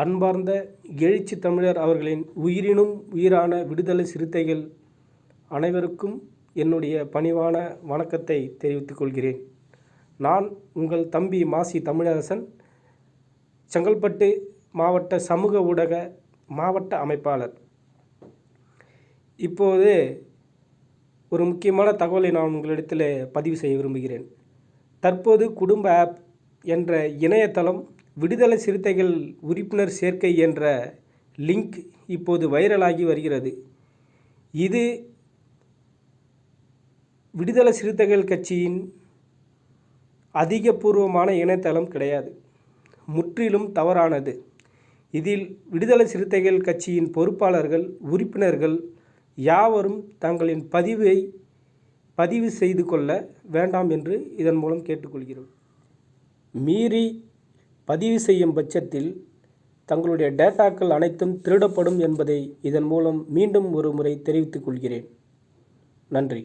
அன்பார்ந்த எழுச்சி தமிழர் அவர்களின் உயிரினும் உயிரான விடுதலை சிறுத்தைகள் அனைவருக்கும் என்னுடைய பணிவான வணக்கத்தை தெரிவித்துக் கொள்கிறேன். நான் உங்கள் தம்பி மாசி தமிழரசன். செங்கல்பட்டு மாவட்ட சமூக ஊடக மாவட்ட அமைப்பாளர். இப்போது ஒரு முக்கியமான தகவலை நான் உங்களிடத்தில் பதிவு செய்ய விரும்புகிறேன். தற்போது குடும்ப ஆப் என்ற இணையதளம் விடுதலை சிறுத்தைகள் உறுப்பினர் சேர்க்கை என்ற லிங்க் இப்போது வைரலாகி வருகிறது. இது விடுதலை சிறுத்தைகள் கட்சியின் அதிகபூர்வமான இணையதளம் கிடையாது. முற்றிலும் தவறானது. இதில் விடுதலை சிறுத்தைகள் கட்சியின் பொறுப்பாளர்கள் உறுப்பினர்கள் யாவரும் தங்களின் பதிவை பதிவு செய்து கொள்ள வேண்டாம் என்று இதன் மூலம் கேட்டுக்கொள்கிறோம். மீறி பதிவு செய்யும் பட்சத்தில் தங்களுடைய டேட்டாக்கள் அனைத்தும் திருடப்படும் என்பதை இதன் மூலம் மீண்டும் ஒரு முறை தெரிவித்துக் கொள்கிறேன். நன்றி.